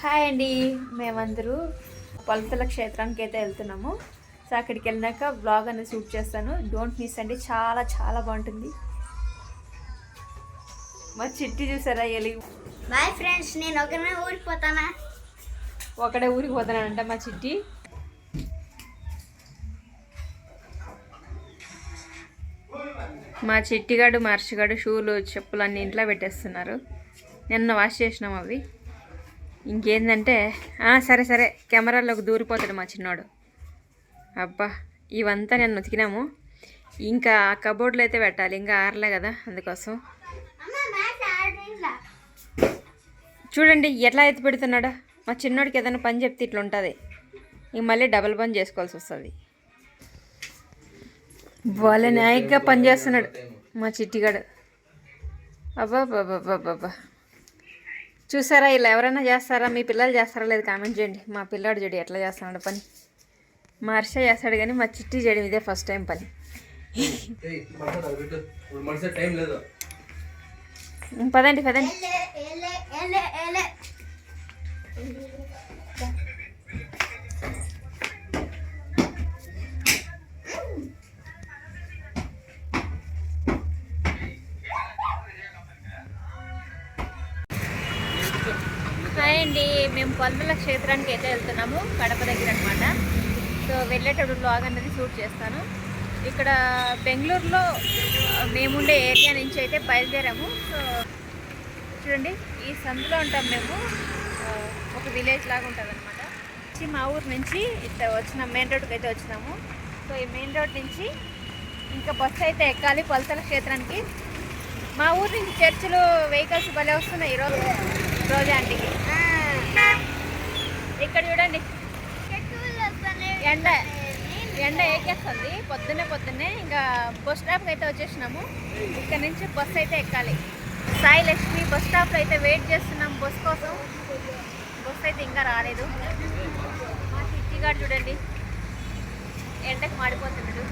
Hi అండి మేమందరూ పొలతల క్షేత్రానికి అయితే వెళ్తున్నాము. సో అక్కడికి వెళ్ళినాక బ్లాగ్ అనేది షూట్ చేస్తాను. డోంట్ మిస్ అండి చాలా చాలా బాగుంటుంది. మా చిట్టి చూసారా ఎలి? బాయ్ ఫ్రెండ్స్ నేను ఒకరినే ఊరిపోతానా ఒకడే ఊరికి పోతానంట మా చిట్టి. మా చిట్టిగాడు మర్చిగాడు షూలు చెప్పులు అన్ని ఇంట్లో పెట్టేస్తున్నారు. నిన్న వాష్ చేసినాం అవి. ఇంకేందంటే సరే సరే కెమెరాలోకి దూరిపోతాడు మా చిన్నోడు. అబ్బా ఇవంతా నేను ఉతికినాము. ఇంకా కబోర్డ్లో అయితే పెట్టాలి ఇంకా ఆరలే కదా అందుకోసం. చూడండి ఎట్లా ఎత్తి పెడుతున్నాడా. మా చిన్నోడికి ఏదైనా పని చెప్తే ఇట్లా ఉంటుంది. ఇంక మళ్ళీ డబల్ పని చేసుకోవాల్సి వస్తుంది. వాళ్ళ న్యాయంగా పని చేస్తున్నాడు మా చిట్టిగాడు. అబ్బా బాబా చూసారా ఇలా ఎవరైనా చేస్తారా? మీ పిల్లలు చేస్తారా? లేదు కామెంట్ చేయండి. మా పిల్లాడు చెడు ఎట్లా చేస్తున్నాడు పని. మా హర్ష చేస్తాడు కానీ మా చిట్టి చేయడం ఇదే ఫస్ట్ టైం పని పదండి పదండి. మేము పల్మల క్షేత్రానికి అయితే వెళ్తున్నాము కడప దగ్గర అనమాట సో వెళ్ళేటప్పుడు బ్లాగ్ అనేది షూట్ చేస్తాను. ఇక్కడ బెంగళూరులో మేముండే ఏరియా నుంచి అయితే బయలుదేరాము. సో చూడండి ఈ సందులో ఉంటాం మేము. ఒక విలేజ్ లాగా ఉంటుంది అనమాట మా ఊరు నుంచి ఇట్లా వచ్చిన మెయిన్ రోడ్కి అయితే వచ్చినాము. సో ఈ మెయిన్ రోడ్ నుంచి ఇంకా బస్సు అయితే ఎక్కాలి కొలతల క్షేత్రానికి. మా ఊరు నుంచి చర్చిలో వెహికల్స్ భలే వస్తున్నాయి ఈరోజు. రోజా ఆంటీకి. ఇక్కడ చూడండి. ఎండ ఎండ ఏకేస్తుంది. పొద్దున్నే పొద్దున్నే ఇంకా బస్ స్టాప్కి అయితే వచ్చేసినాము. ఇక్కడ నుంచి బస్ అయితే ఎక్కాలి. సాయి లక్ష్మి బస్ స్టాప్లో అయితే వెయిట్ చేస్తున్నాం బస్ కోసం. బస్ అయితే ఇంకా రాలేదు. మా చిట్టిగాడు చూడండి. ఎండకు మాడిపోతున్నాడు.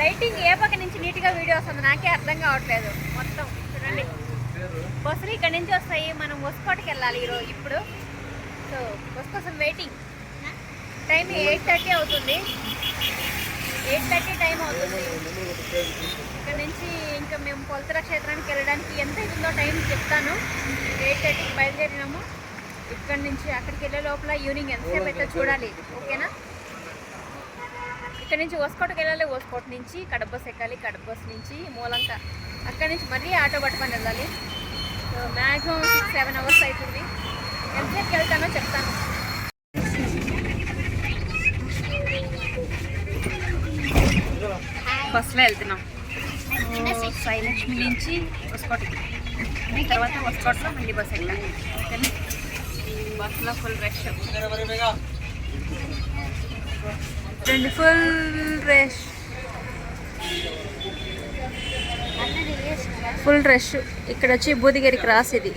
లైటింగ్ ఏ పక్క నుంచి నీట్గా వీడియో వస్తుంది నాకే అర్థం కావట్లేదు. మొత్తం. చూడండి. బస్సులు ఇక్కడ నుంచి వస్తాయి. మనం వసుకోటికి వెళ్ళాలి ఈరోజు ఇప్పుడు. సో బస్ కోసం వెయిటింగ్ టైం ఎయిట్ థర్టీ అవుతుంది. ఎయిట్ థర్టీ టైం అవుతుంది. ఇక్కడ నుంచి ఇంకా మేము పొలతర క్షేత్రానికి వెళ్ళడానికి ఎంత అవుతుందో టైం చెప్తాను. ఎయిట్ థర్టీకి బయలుదేరినాము. ఇక్కడ నుంచి అక్కడికి వెళ్ళే లోపల ఈవినింగ్ ఎంతసేపు అయితే చూడాలి. ఓకేనా? ఇక్కడ నుంచి వసుకోటకి వెళ్ళాలి. వసుకోట నుంచి కడ బస్ ఎక్కాలి కడ బస్ నుంచి మూలంక. అక్కడి నుంచి మళ్ళీ ఆటో పట్టుకొని వెళ్ళాలి. మ్యాక్సిమం సిక్స్ సెవెన్ అవర్స్ అవుతుంది ఎంతసేపుకి వెళ్తానో చెప్తాను. బస్సులో వెళ్తున్నాం. సైలక్ష్మి నుంచి వసుకోటకి తర్వాత వసుకోటలో మళ్ళీ బస్ ఎక్కాలి. ఓకేనా? బస్సులో ఫుల్ రష్ రెండు ఫుల్ రష్ ఫుల్ రష్. ఇక్కడ వచ్చి బూదిగిరి క్రాస్ ఇది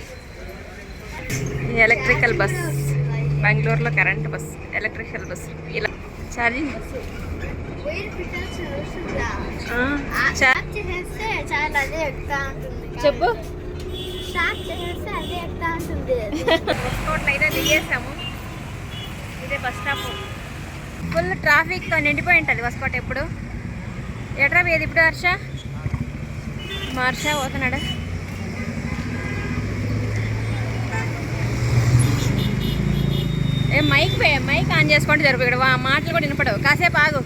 ఎలక్ట్రికల్ బస్. బెంగళూరులో కరెంట్ బస్ ఎలక్ట్రికల్ బస్. ఇలా. ఛార్జింగ్ చేసేస్తే చాలా అదే చెప్పు. స్టార్ట్ చేసేస్తే అదే ఎక్కుతా ఉంటుంది కోట్ల అయితే దిగేసాము. ఇదే బస్ స్టాప్. ఫుల్ ట్రాఫిక్తో నిండిపోయి ఉంటుంది బస్ ఎప్పుడు? ఎట్రా పోయేది ఇప్పుడు హర్ష? మా హర్ష పోతున్నాడా? ఏ మైక్ పే మైక్ ఆన్ చేసుకుంటే జరుపు ఇక్కడ. వా- మాటలు కూడా వినపడవు. కాసేపు ఆగు.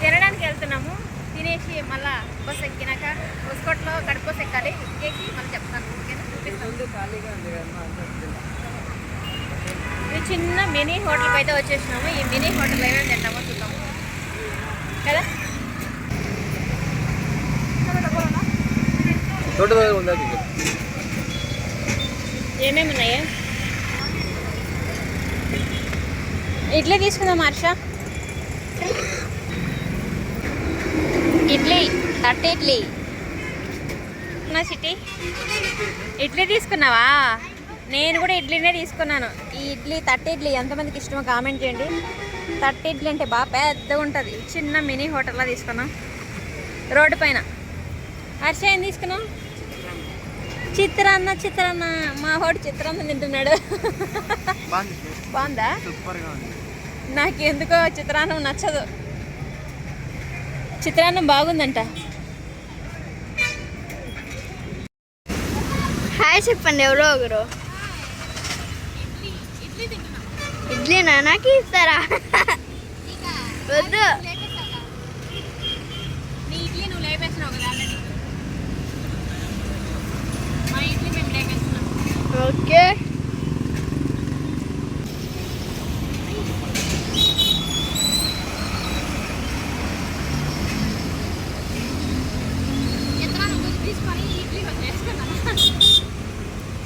తినడానికి వెళ్తున్నాము. తినేసి మళ్ళా బస్ ఎక్కినాక బస్కోట్లో కడుపు బస్ ఎక్కాలి ఎక్కి మళ్ళీ చెప్తాను. ఇది చిన్న మినీ హోటల్కి అయితే వచ్చేసినాము. ఈ మినీ హోటల్ ఏమేమి తింటామో చూద్దాము కదా? దొడ్డదాగా ఉందా? ఏమేమి ఉన్నాయి ఇడ్లీ తీసుకుందాం హర్ష. ఇడ్లీ తట్ట ఇడ్లీ. నా సిటీ ఇడ్లీ తీసుకున్నావా? నేను కూడా ఇడ్లీనే తీసుకున్నాను. ఈ ఇడ్లీ తట్ట ఇడ్లీ ఎంతమందికి ఇష్టమో కామెంట్ చేయండి. తట్ట ఇడ్లీ అంటే బాగా పెద్దగా ఉంటుంది. చిన్న మినీ హోటల్లో తీసుకున్నాం. రోడ్డు పైన. హర్ష ఏం తీసుకున్నాం చిత్రాన్న చిత్రాన్న. మా వాడు చిత్రాన్న తింటున్నాడు. బాగుంది. నాకు ఎందుకో చిత్రాన్నం నచ్చదు. చిత్రాన్నం బాగుందంట. హాయ్ చెప్పండి ఎవరో ఒకరు. ఇడ్లీనా? నాకు ఇస్తారా? వద్దు నీ ఇడ్లీ నువ్వు లేపేసినావు కదా ఆల్రెడీ మా ఇడ్లీ మేము లేపేస్తున్నాం ఓకే.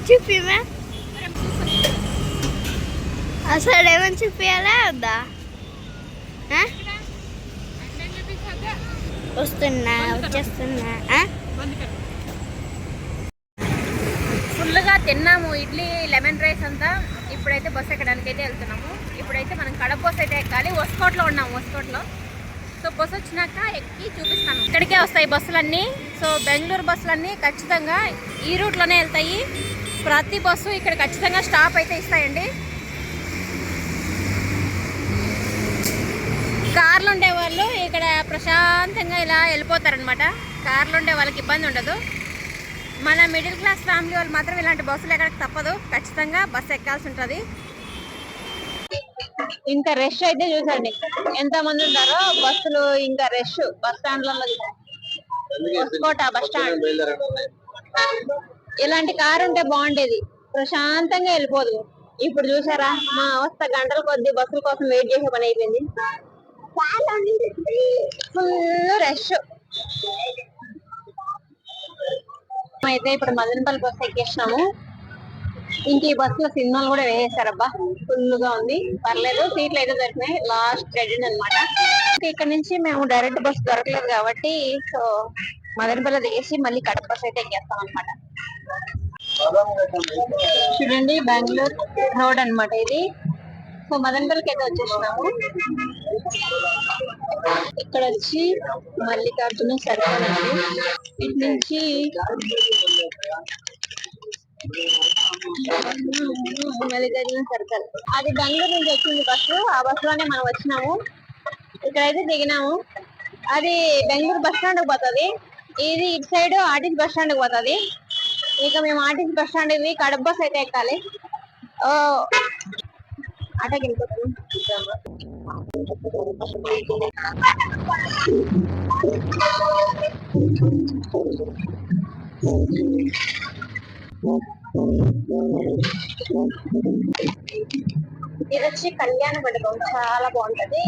చూపిమా అసలు ఏమని చూపించాలా వద్దా? వస్తున్నా వచ్చేస్తున్నా ఆ? ఫుల్గా తిన్నాము ఇడ్లీ లెమన్ రైస్ అంతా ఇప్పుడైతే బస్సు ఎక్కడానికి అయితే వెళ్తున్నాము. ఇప్పుడైతే మనం కడప బస్సు అయితే ఎక్కాలి. వస్కోట్లో ఉన్నాము వస్కోట్లో సో బస్సు వచ్చినాక ఎక్కి చూపిస్తాను. ఇక్కడికే వస్తాయి బస్సులన్నీ. సో బెంగళూరు బస్సులన్నీ ఖచ్చితంగా ఈ రూట్లోనే వెళ్తాయి. ప్రతి బస్సు ఇక్కడ ఖచ్చితంగా స్టాప్ అయితే ఇస్తాయండి. కార్లు ఉండే వాళ్ళు ఇక్కడ ప్రశాంతంగా ఇలా వెళ్ళిపోతారనమాట కార్లు ఉండే వాళ్ళకి ఇబ్బంది ఉండదు. మన మిడిల్ క్లాస్ ఫ్యామిలీ వాళ్ళు మాత్రం ఇలాంటి బస్సులు ఎక్కడికి తప్పదు. ఖచ్చితంగా బస్సు ఎక్కాల్సి ఉంటుంది. ఇంకా రష్ అయితే చూసండి ఎంత మంది ఉంటారో బస్సులు ఇంకా రష్ బస్ స్టాండ్లలో కోట బస్ స్టాండ్ ఇలాంటి కారు ఉంటే బాగుండేది. ప్రశాంతంగా వెళ్ళిపోదు. ఇప్పుడు చూసారా? మా అవస్థ గంటల కొద్ది బస్సుల కోసం వెయిట్ చేసే పని అయిపోయింది. ఫుల్ రష్ అయితే ఇప్పుడు మదనపల్లి బస్ ఎక్కేసినాము. ఇంక ఈ బస్సులో సినిమాలు కూడా వేసేసారబ్బా. ఫుల్గా ఉంది. పర్లేదు సీట్లు అయితే దొరికినాయి. లాస్ట్ డెడ్ అనమాట ఇక్కడ నుంచి మేము డైరెక్ట్ బస్ దొరకలేదు కాబట్టి సో మదనపల్లి దిగేసి మళ్ళీ కడప బస్ అయితే ఎక్కేస్తాం అనమాట చూడండి బెంగళూరు రోడ్ అన్నమాట ఇది. సో మదనపల్లికి అయితే వచ్చేసినాము. ఇక్కడ వచ్చి మల్లికార్జున సరిపోనండి ఇటు నుంచి మల్లికార్జున సర్కిల్ అది బెంగళూరు నుంచి వచ్చింది బస్సు ఆ బస్సులోనే మనం వచ్చినాము. ఇక్కడైతే దిగినాము. అది బెంగళూరు బస్ స్టాండ్ పోతుంది. ఇది ఇటు సైడ్ ఆర్టీసీ బస్ స్టాండ్ పోతుంది. ఇక మేము ఆర్టీసీ బస్ స్టాండ్ ఇది కడప బస్ అయితే ఎక్కాలి. ఓ ఆటోకి వెళ్ళిపోతాము ఇది వచ్చి కళ్యాణ మండపం చాలా బాగుంటది.